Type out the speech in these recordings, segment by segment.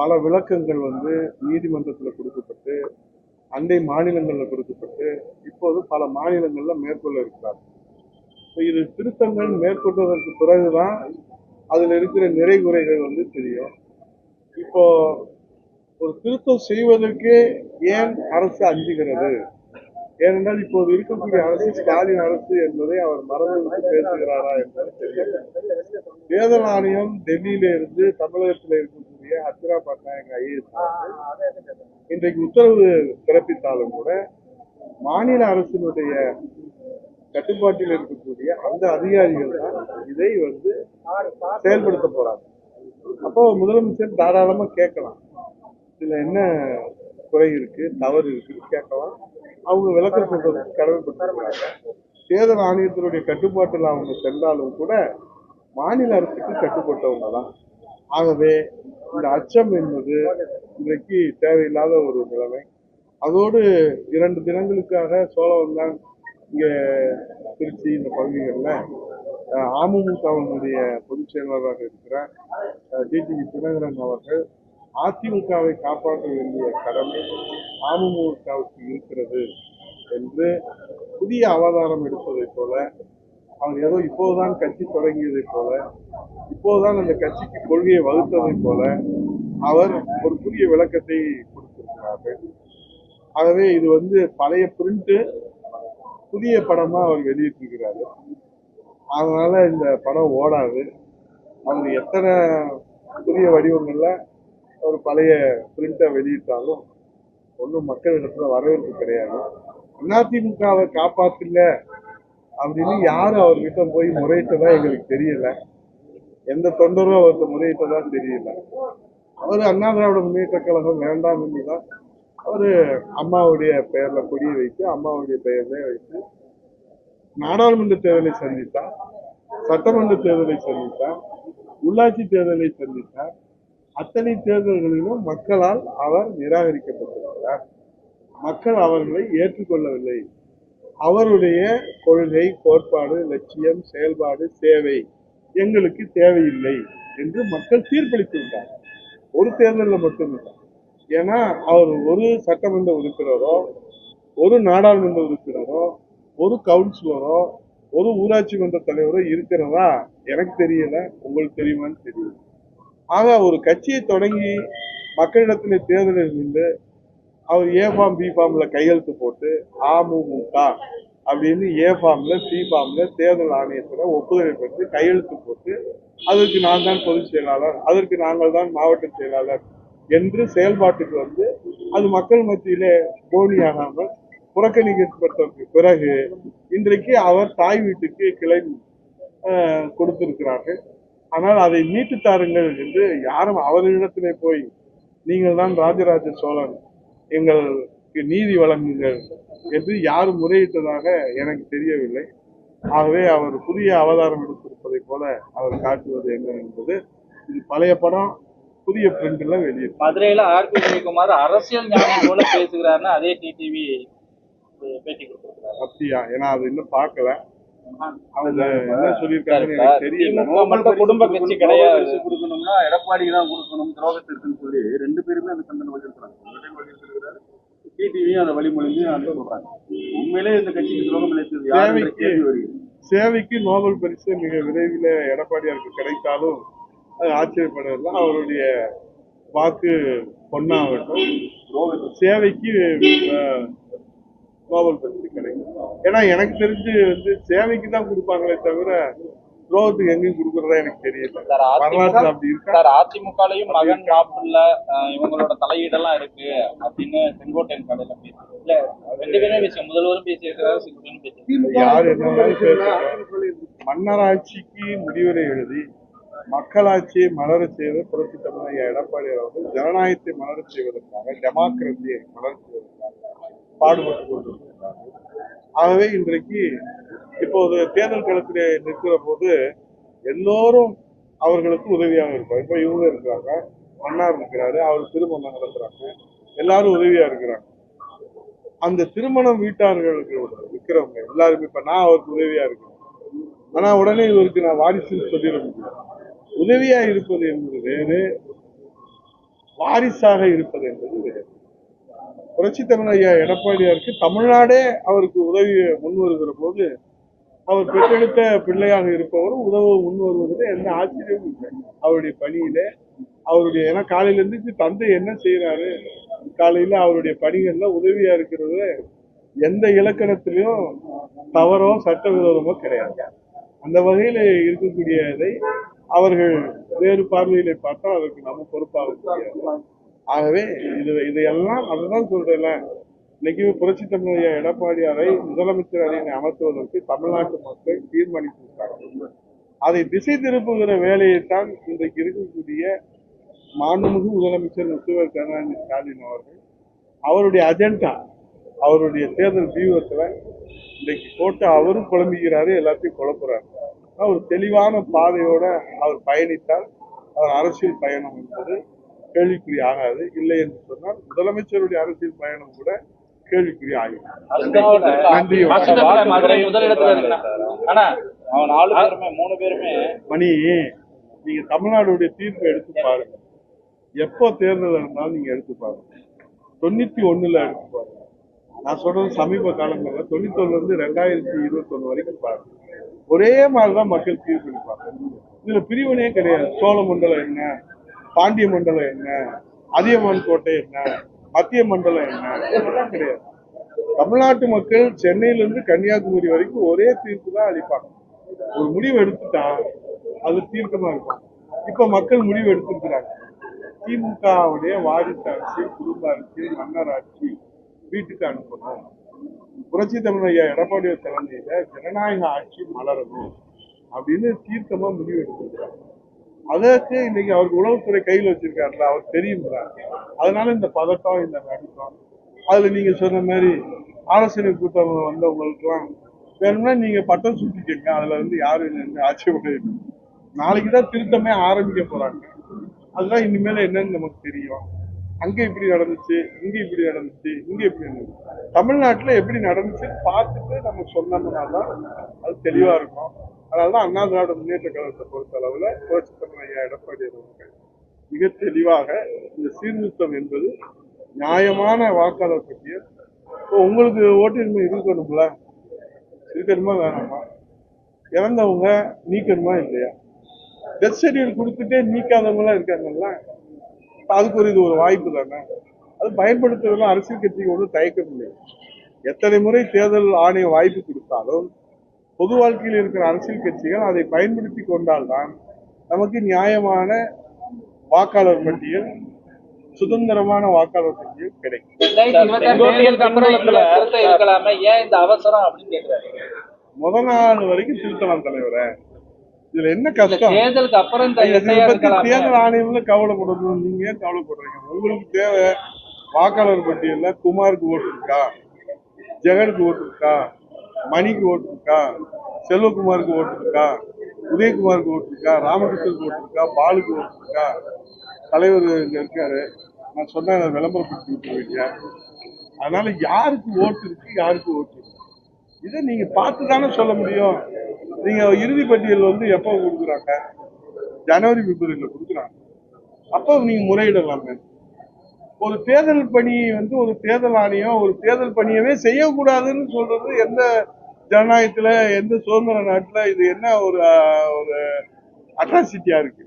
பல விளக்கங்கள் வந்து நீதிமன்றத்தில் கொடுக்கப்பட்டு அண்டை மாநிலங்களில் கொடுக்கப்பட்டு இப்போது பல மாநிலங்களில் மேற்கொள்ள இருக்கிறார். இப்போ இது திருத்தங்கள் மேற்கொண்டதற்கு பிறகுதான் அதில் இருக்கிற நிறைகுறைகள் வந்து தெரியும். இப்போ ஒரு திருத்தம் செய்வதற்கே ஏன் அரசு அஞ்சுகிறது? ஏனென்றால் இப்போது இருக்கக்கூடிய அரசு ஸ்டாலின் அரசு என்பதை அவர் மறந்துவிட்டு பேசுகிறாரா என்பது தெரியல தேர்தல் ஆணையம் டெல்லியில இருந்து தமிழகத்தில் இருக்கக்கூடிய அர்ச்சனா பட்நாயக் ஐஏஎஸ் இன்றைக்கு உத்தரவு பிறப்பித்தாலும் கூட மாநில அரசினுடைய கட்டுப்பாட்டில் இருக்கக்கூடிய அந்த அதிகாரிகள் தான் இதை வந்து செயல்படுத்த போறாங்க. அப்போ முதலமைச்சர் தாராளமா கேட்கலாம். இதுல என்ன குறை இருக்கு தவறு இருக்குன்னு கேட்கலாம். அவங்க விளக்கம் சொல்றது கடமைப்பட்டிருக்கிறாங்க தேர்தல் ஆணையத்தினுடைய கட்டுப்பாட்டில் அவங்க சென்றாலும் கூட மாநில அரசுக்கு கட்டுப்பட்டவங்க தான் ஆகவே இந்த அச்சம் என்பது இன்றைக்கு தேவையில்லாத ஒரு நிலைமை அதோடு இரண்டு தினங்களுக்காக சோழவந்தான் இங்கே திருச்சி இந்த பகுதிகளில் அமமுகவினுடைய பொதுச் செயலாளராக இருக்கிற டிடிவி தினகரன் அவர்கள் அதிமுகவை காப்பாற்ற வேண்டிய கடமை அமமுகவுக்கு இருக்கிறது என்று புதிய அவதாரம் எடுப்பதைப் போல அவர் ஏதோ இப்போதுதான் கட்சி தொடங்கியதைப் போல இப்போதுதான் அந்த கட்சிக்கு கொள்கையை வகுத்ததைப் போல அவர் ஒரு புதிய விளக்கத்தை கொடுத்திருக்கிறார்கள். ஆகவே இது வந்து பழைய பிரிண்ட்டு புதிய படமாக அவர் வெளியிட்டிருக்கிறாரு. அதனால இந்த படம் ஓடாது. அவர் எத்தனை புதிய வடிவங்களில் ஒரு பழைய பிரிண்டை வெளியிட்டாலும் ஒன்றும் மக்களிடத்துல வரவேற்பு கிடையாது. அதிமுகவை காப்பாற்றல அப்படின்னு யாரும் அவர்கிட்ட போய் முறையிட்டதா எங்களுக்கு தெரியல. எந்த தொண்டரும் அவர்கிட்ட முறையிட்டதா தெரியல. அவர் அண்ணா திராவிட முன்னேற்ற கழகம் வேண்டாம் என்றுதான் அவர் அம்மாவுடைய பெயர்ல கொடியை வைத்து அம்மாவுடைய பெயர்ல வைத்து நாடாளுமன்ற தேர்தலை சந்தித்தார் சட்டமன்ற தேர்தலை சந்தித்தார் உள்ளாட்சி தேர்தலை சந்தித்தார். அத்தனை தேர்தல்களிலும் மக்களால் அவர் நிராகரிக்கப்பட்டிருக்கிறார். மக்கள் அவர்களை ஏற்றுக்கொள்ளவில்லை. அவருடைய கொள்கை கோட்பாடு லட்சியம் செயல்பாடு சேவை எங்களுக்கு தேவையில்லை என்று மக்கள் தீர்ப்பளித்துவிட்டார் ஒரு தேர்தலில் மட்டுமில்லை ஏன்னா அவர் ஒரு சட்டமன்ற உறுப்பினரோ ஒரு நாடாளுமன்ற உறுப்பினரோ ஒரு கவுன்சிலரோ ஒரு ஊராட்சி மன்ற தலைவரோ இருக்கிறதா? எனக்கு தெரியல. உங்களுக்கு தெரியுமான்னு தெரியல. ஆக ஒரு கட்சியை தொடங்கி மக்களிடத்தில் தேர்தலில் நின்று அவர் ஏ ஃபார்ம் பி ஃபார்மில் கையெழுத்து போட்டு அமமுக அப்படின்னு ஏ ஃபார்மில் சி ஃபார்மில் தேர்தல் ஆணையத்தில் ஒப்புதலை பெற்று கையெழுத்து போட்டு அதற்கு நான் தான் பொதுச் செயலாளர் அதற்கு நாங்கள் தான் மாவட்ட செயலாளர் என்று செயல்பாட்டுக்கு வந்து அது மக்கள் மத்தியிலே போலியாகாமல் புறக்கணிக்கப்பட்டதற்கு பிறகு இன்றைக்கு அவர் தாய் வீட்டுக்கு கிளை கொடுத்திருக்கிறார்கள். ஆனால் அதை மீட்டு தாருங்கள் என்று யாரும் அவரிடத்திலே போய் நீங்கள் தான் ராஜராஜ சோழன் எங்களுக்கு நீதி வழங்குங்கள் என்று யாரும் முறையிட்டதாக எனக்கு தெரியவில்லை. ஆகவே அவர் புதிய அவதாரம் எடுத்திருப்பதை போல அவர் காட்டுவது என்ன என்பது இது பழைய படம் புதிய பிரிண்ட்ல வெளியிட்டு மதுரையில ஆர். பி. ஜெயக்குமார் அரசியல் ஞானி போல பேசுகிறாருன்னு அதே டிடிவி பேட்டி கொடுத்திருக்கிறாரு. அப்படியா? ஏன்னா அது இன்னும் பார்க்கல. குடும்ப கட்சி கிடையாது. கொடுக்கணும்னா எடப்பாடிக்கு தான் கொடுக்கணும் துரோகத்திற்குன்னு சொல்லி ரெண்டு பேருமே அந்த கண்டனம் வலியுறுத்துறாரு டிடிவியும் அதை வழிமொழியும் அதை சொல்றாங்க உண்மையிலே இந்த கட்சிக்கு துரோகம் வருகிறது. சேவைக்கு நோபல் பரிசு மிக விரைவில் எடப்பாடியாருக்கு கிடைத்தாலும் அது அவருடைய வாக்கு பொன்னாகட்டும். சேவைக்கு நோபல் பரிசு கிடைக்கும். ஏன்னா எனக்கு தெரிஞ்சு வந்து சேவைக்கு தான் கொடுப்பாங்களே தவிர துரோகத்துக்கு எங்கேயும் கொடுக்கறதா எனக்கு தெரியல. அதிமுக அப்படி இருக்கா? சார் அதிமுகலையும் மகன் மாப்பிள்ள இவங்களோட தலையீடெல்லாம் இருக்கு அப்படின்னு செங்கோட்டையன் கடையில பேசி இல்ல ரெண்டு பேரும் பேசி முதல்வரும் பேசியிருக்கிறாரு யார் என்ன வேணாலும் பேசட்டும். மன்னராட்சிக்கு முடிவுரை எழுதி மக்களாட்சியை மலர செய்த புரட்சி தமிழக எடப்பாடி அவர்கள் ஜனநாயகத்தை மலர செய்வதற்காக டெமோக்ரஸியை மலர செய்வதற்காக பாடுபட்டு கொண்டிருக்கிறார்கள் ஆகவே இன்றைக்கு இப்போது தேர்தல் களத்திலே நிற்கிற போது எல்லோரும் அவர்களுக்கு உதவியாக இருப்பார் இப்போ இவங்க இருக்கிறாங்க மன்னார் இருக்கிறாரு அவர் திருமணம் நடத்துறாங்க எல்லாரும் உதவியா இருக்கிறாங்க. அந்த திருமணம் வீட்டார்களுக்கு இருக்கிறவங்க எல்லாருமே இப்ப நான் அவருக்கு உதவியா இருக்கேன். ஆனா உடனே இவருக்கு நான் வாரிசு சொல்லிட முடியும் உதவியா இருப்பது என்பது வேறு வாரிசாக இருப்பது என்பது வேறு. புரட்சி தமிழ் ஐயா எடப்பாடியாருக்கு தமிழ்நாடே அவருக்கு உதவி முன் வருகிற போது அவர் பெற்றெடுத்த பிள்ளையாக இருப்பவர் உதவ முன் வருவதில் எந்த ஆச்சரியமும் இல்லை. அவருடைய பணியில அவருடைய ஏன்னா காலையில இருந்துச்சு தந்தை என்ன செய்யறாரு காலையில அவருடைய பணிகள்ல உதவியா இருக்கிறது எந்த இலக்கணத்திலையும் தவறோ சட்டவிரோதமோ கிடையாது. அந்த வகையில இருக்கக்கூடியதை அவர்கள் வேறு பார்வையிலே பார்த்தா அதற்கு நம்ம பொறுப்பாக முடியாது. ஆகவே இது இதையெல்லாம் அதுதான் சொல்றேன்ல. இன்னைக்கு புரட்சி தமிழைய எடப்பாடியாரை முதலமைச்சர் அணியினை அமர்த்துவதற்கு தமிழ்நாட்டு மக்கள் தீர்மானித்திருக்காங்க அதை திசை திருப்புகிற வேலையைத்தான் இன்றைக்கு இருக்கக்கூடிய மாண்புமிகு முதலமைச்சர் முத்துவர் கருணாநிதி ஸ்டாலின் அவர்கள் அவருடைய அஜெண்டா அவருடைய தேர்தல் வியூகத்தில் இன்றைக்கு போட்டு அவரும் குழம்புகிறாரு எல்லாத்தையும் குழப்புறாரு ஒரு தெளிவான பாதையோட அவர் பயணித்தால் அவர் அரசியல் பயணம் என்பது கேள்விக்குறி ஆகாது. இல்லை என்று சொன்னால் முதலமைச்சருடைய அரசியல் பயணம் கூட கேள்விக்குறி ஆகும் நன்றி. பேருமே மணி நீங்க தமிழ்நாடுடைய தீர்ப்பை எடுத்து பாருங்க. எப்போ தேர்தல் இருந்தாலும் நீங்க எடுத்து பாருங்க. தொண்ணூத்தி ஒண்ணுல எடுத்து பாருங்க. நான் சொல்றது சமீப காலங்கள்ல தொண்ணூத்தொன்னுல இருந்து ரெண்டாயிரத்தி இருபத்தொன்னு வரைக்கும் பாருங்க. ஒரே மாதிரிதான் மக்கள் தீர்ப்பளிப்பாங்க இதுல பிரிவினையே கிடையாது. சோழ மண்டலம் என்ன? பாண்டிய மண்டலம் என்ன? அதியமான் கோட்டை என்ன? மத்திய மண்டலம் என்ன? கிடையாது. தமிழ்நாட்டு மக்கள் சென்னையில இருந்து கன்னியாகுமரி வரைக்கும் ஒரே தீர்ப்பு தான் அளிப்பாங்க. ஒரு முடிவு எடுத்துட்டா அது தீர்க்கமா இருக்கும். இப்ப மக்கள் முடிவு எடுத்திருக்கிறாங்க. திமுகவுடைய வாரிசு அரசியல் குடும்ப அரசியல் மன்னர் ஆட்சி வீட்டுக்கு அனுப்பணும். புரட்சி தமிழ் ஐயா எடப்பாடி தலைமையில ஜனநாயக ஆட்சி மலரணும் அப்படின்னு தீர்க்கமா முடிவு எடுத்திருக்கிறாங்க. அதற்கு இன்னைக்கு அவருக்கு உளவுத்துறை கையில் வச்சிருக்காருல்ல அவர் தெரியுங்கிறார் அதனால இந்த பதட்டம் இந்த நடுக்கம் அதுல நீங்க சொன்ன மாதிரி ஆலோசனை கூட்டம் வந்தவங்களுக்குலாம் வேணும்னா நீங்க பட்டம் சுட்டிக்கங்க. அதுல வந்து யாரும் என்ன ஆட்சேபனை நாளைக்கு தான் திருத்தமே ஆரம்பிக்க போறாங்க. அதுதான் இனிமேல என்னன்னு நமக்கு தெரியும். அங்க இப்படி நடந்துச்சு இங்க இப்படி நடந்துச்சு இங்க இப்படி நடந்துச்சு. தமிழ்நாட்டுல எப்படி நடந்துச்சுன்னு பார்த்துட்டு நம்ம சொன்னோம்னா தான் அது தெளிவா இருக்கும். அதனாலதான் அண்ணா திராவிட முன்னேற்ற கழகத்தை பொறுத்த அளவுல புரட்சி தலைவர் ஐயா எடப்பாடி அவர்கள் மிக தெளிவாக இந்த சீர்திருத்தம் என்பது நியாயமான வாக்காளர் பட்டியல். இப்போ உங்களுக்கு ஓட்டுரிமை இருக்கணும்ல? இருக்கணுமா வேணாமா? இறந்தவங்க நீக்கணுமா இல்லையா? டெத் ஷெட்யூல் கொடுத்துட்டே நீக்காதவங்களாம் இருக்காங்கல்ல? அதுக்கு ஒரு இது ஒரு வாய்ப்பு தானே? அது பயன்படுத்துறதுலாம் அரசியல் கட்சிக்கு ஒன்றும் தயக்கம் இல்லை. எத்தனை முறை தேர்தல் ஆணைய வாய்ப்பு கொடுத்தாலும் பொது வாழ்க்கையில் இருக்கிற அரசியல் கட்சிகள் அதை பயன்படுத்தி கொண்டால்தான் நமக்கு நியாயமான வாக்காளர் பட்டியல் சுதந்திரமான வாக்காளர் பட்டியல் கிடைக்கும். முத நாள் வரைக்கும் திருத்தலாம் தலைவரே. இதுல என்ன கஷ்டம்? தேர்தலுக்கு அப்புறம் தேர்தல் ஆணையம்ல கவலைப்படணும். நீங்க ஏன் கவலைப்படுறீங்க? உங்களுக்கு தேவை வாக்காளர் பட்டியல்ல குமாருக்கு ஓட்டு இருக்கா? ஜெகனுக்கு ஓட்டு இருக்கா? மணிக்கு ஓட்டு இருக்கா செல்வகுமாருக்கு ஓட்டு இருக்கா உதயகுமாருக்கு ஓட்டு இருக்கா ராமகிருஷ்ணனுக்கு ஓட்டு இருக்கா பாலுக்கு ஓட்டு இருக்கா தலைவர் இங்கே இருக்காரு. நான் சொன்ன அதை விளம்பரப்படுத்தி விட்டுருவீங்க அதனால யாருக்கு ஓட்டு இருக்கு யாருக்கு ஓட்டு இருக்கு? இதை நீங்க பார்த்து தானே சொல்ல முடியும். நீங்க இறுதி பட்டியல் வந்து எப்போ கொடுக்குறாங்க? ஜனவரி பிப்ரவரியில் கொடுக்குறாங்க. அப்போ நீங்க முறையிடலாமே. ஒரு தேர்தல் பணி வந்து ஒரு தேர்தல் ஆணையம் ஒரு தேர்தல் பணியவே செய்யக்கூடாதுன்னு சொல்றது எந்த ஜனநாயகத்துல எந்த சுதந்திர நாட்டுல இது என்ன ஒரு ஒரு அட்ராசிட்டியா இருக்கு?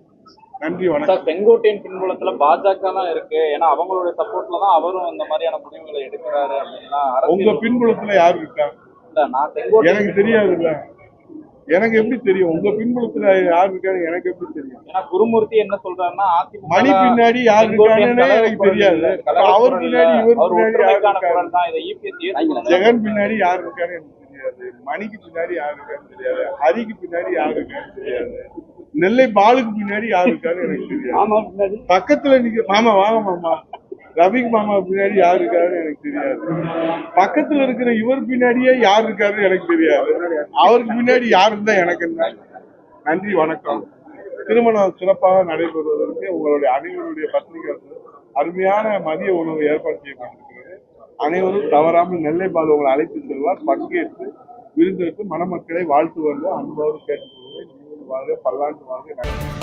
நன்றி வணக்கம். செங்கோட்டையன் பின்புலத்துல பாஜக தான் இருக்கு. ஏன்னா அவங்களோட சப்போர்ட்ல தான் அவரும் இந்த மாதிரியான முடிவுகளை எடுக்கிறாரு அப்படின்னா உங்க பின்புலத்துல யார் இருக்கா? இல்ல, நான் செங்கோட்டையன் எனக்கு தெரியாதுல்ல. எனக்கு எப்படி தெரியும்? உங்க பின்புலத்துல யார் இருக்காங்க எனக்கு எப்படி தெரியும்? குருமூர்த்தி என்ன சொல்றாருன்னா மணி பின்னாடி யார் இருக்காங்கன்னே எனக்கு தெரியாது. அவர் பின்னாடி. இவர் பின்னாடி ஏற்றுக்கணும் ஜெகன் பின்னாடி யார் இருக்கான்னு எனக்கு தெரியாது. மணிக்கு பின்னாடி யார் இருக்கான்னு தெரியாது. ஹரிக்கு பின்னாடி யார் இருக்கான்னு தெரியாது. நெல்லை பாலுக்கு பின்னாடி யார் இருக்கான்னு எனக்கு தெரியாது. பக்கத்துல நிக்க மாமா வாங்க மாமா. ரவிக் மாமா பின்னாடி யார் இருக்காருன்னு எனக்கு தெரியாது. பக்கத்துல இருக்கிற இவர் பின்னாடியே யார் இருக்காருன்னு எனக்கு தெரியாது. அவருக்கு பின்னாடி யார் இருந்தா எனக்கு என்ன? நன்றி வணக்கம். திருமணம் சிறப்பாக நடைபெறுவதற்கு உங்களுடைய அனைவருடைய பத்திரிகை அருமையான மதிய உணவு ஏற்பாடு செய்யப்பட்டிருக்கிறது அனைவரும் தவறாமல் நெல்லை பால் உங்களை அழைத்து செல்வார். பங்கேற்று விருந்திற்கு மணமக்களை வாழ்த்து வந்து அன்போடு கேட்டுக்கொள்வதை வாழ்க பல்லாண்டு வாழ்க